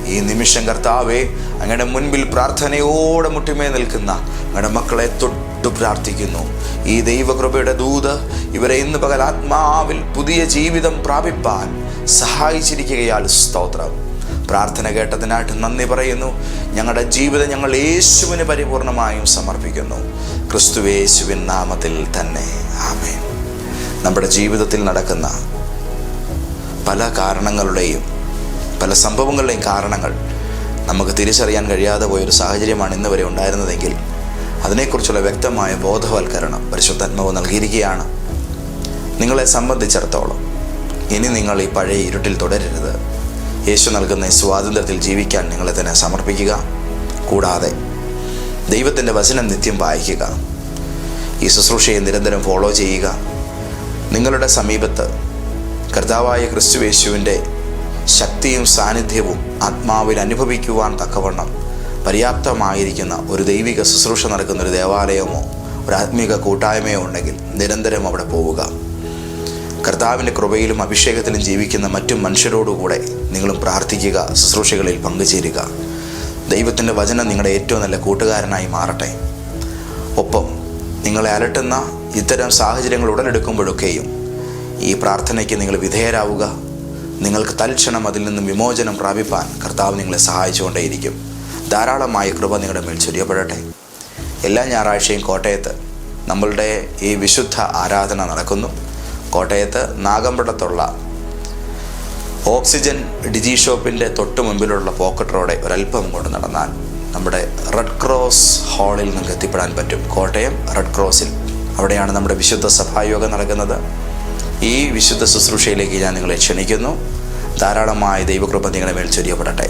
ഈ നിമിഷം കർത്താവേ അങ്ങയുടെ മുൻപിൽ പ്രാർത്ഥനയോടെ മുട്ടിമേ നിൽക്കുന്ന അങ്ങയുടെ മക്കളെ തൊട്ടു പ്രാർത്ഥിക്കുന്നു. ഈ ദൈവകൃപയുടെ ദൂത് ഇവരെ ഇന്ന് പകൽ ആത്മാവിൽ പുതിയ ജീവിതം പ്രാപിപ്പാൻ സഹായിച്ചിരിക്കുകയാൽ സ്തോത്രം. പ്രാർത്ഥന കേട്ടതിനായിട്ട് നന്ദി പറയുന്നു. ഞങ്ങളുടെ ജീവിതം ഞങ്ങൾ യേശുവിന് പരിപൂർണമായും സമർപ്പിക്കുന്നു. ക്രിസ്തു യേശുവിൻ നാമത്തിൽ തന്നെ. ആമേൻ. നമ്മുടെ ജീവിതത്തിൽ നടക്കുന്ന പല കാരണങ്ങളുടെയും പല സംഭവങ്ങളുടെയും കാരണങ്ങൾ നമുക്ക് തിരിച്ചറിയാൻ കഴിയാതെ പോയൊരു സാഹചര്യമാണ് ഇന്ന് വരെ ഉണ്ടായിരുന്നതെങ്കിൽ അതിനെക്കുറിച്ചുള്ള വ്യക്തമായ ബോധവൽക്കരണം പരിശുദ്ധാത്മാവ് നൽകിയിരിക്കുകയാണ്. നിങ്ങളെ സംബന്ധിച്ചിടത്തോളം ഇനി നിങ്ങൾ ഈ പഴയ ഇരുട്ടിൽ തുടരരുത്. യേശു നൽകുന്ന ഈ സ്വാതന്ത്ര്യത്തിൽ ജീവിക്കാൻ നിങ്ങളെ തന്നെ സമർപ്പിക്കുക. കൂടാതെ ദൈവത്തിന്റെ വചനം നിത്യം വായിക്കുക. ഈ ശുശ്രൂഷയെ നിരന്തരം ഫോളോ ചെയ്യുക. നിങ്ങളുടെ സമീപത്ത് കർത്താവായ ക്രിസ്തുവേശുവിന്റെ ശക്തിയും സാന്നിധ്യവും ആത്മാവിൽ അനുഭവിക്കുവാൻ തക്കവണ്ണം പര്യാപ്തമായിരിക്കുന്ന ഒരു ദൈവിക ശുശ്രൂഷ നടക്കുന്ന ഒരു ദേവാലയമോ ഒരു ആത്മീക കൂട്ടായ്മയോ ഉണ്ടെങ്കിൽ നിരന്തരം അവിടെ പോവുക. കർത്താവിന്റെ കൃപയിലും അഭിഷേകത്തിലും ജീവിക്കുന്ന മറ്റു മനുഷ്യരോടുകൂടെ നിങ്ങളും പ്രാർത്ഥിക്കുക ശുശ്രൂഷകളിൽ പങ്കുചേരുക. ദൈവത്തിന്റെ വചനം നിങ്ങളുടെ ഏറ്റവും നല്ല കൂട്ടുകാരനായി മാറട്ടെ. ഒപ്പം നിങ്ങളെ അലട്ടുന്ന ഇത്തരം സാഹചര്യങ്ങൾ ഉടലെടുക്കുമ്പോഴൊക്കെയും ഈ പ്രാർത്ഥനയ്ക്ക് നിങ്ങൾ വിധേയരാവുക. നിങ്ങൾക്ക് തൽക്ഷണം അതിൽ നിന്നും വിമോചനം പ്രാപിപ്പാൻ കർത്താവ് നിങ്ങളെ സഹായിച്ചുകൊണ്ടേയിരിക്കും. ധാരാളമായ കൃപ നിങ്ങളുടെ മേൽ ചൊരിയപ്പെടട്ടെ. എല്ലാ ഞായറാഴ്ചയും കോട്ടയത്ത് നമ്മളുടെ ഈ വിശുദ്ധ ആരാധന നടക്കുന്നു. കോട്ടയത്ത് നാഗമ്പടത്തുള്ള ഓക്സിജൻ ഡിജി ഷോപ്പിന്റെ തൊട്ട് മുമ്പിലുള്ള പോക്കറ്റ് റോഡ് ഒരല്പം കൊണ്ട് നടന്നാൽ നമ്മുടെ റെഡ് ക്രോസ് ഹാളിൽ നിങ്ങൾക്ക് എത്തിപ്പെടാൻ പറ്റും. കോട്ടയം റെഡ് ക്രോസിൽ. അവിടെയാണ് നമ്മുടെ വിശുദ്ധ സഭായോഗം നടക്കുന്നത്. ഈ വിശുദ്ധ ശുശ്രൂഷയിലേക്ക് ഞാൻ നിങ്ങളെ ക്ഷണിക്കുന്നു. ധാരാളമായ ദൈവകൃപ നിങ്ങളുടെ മേൽ ചൊരിയപ്പെടട്ടെ.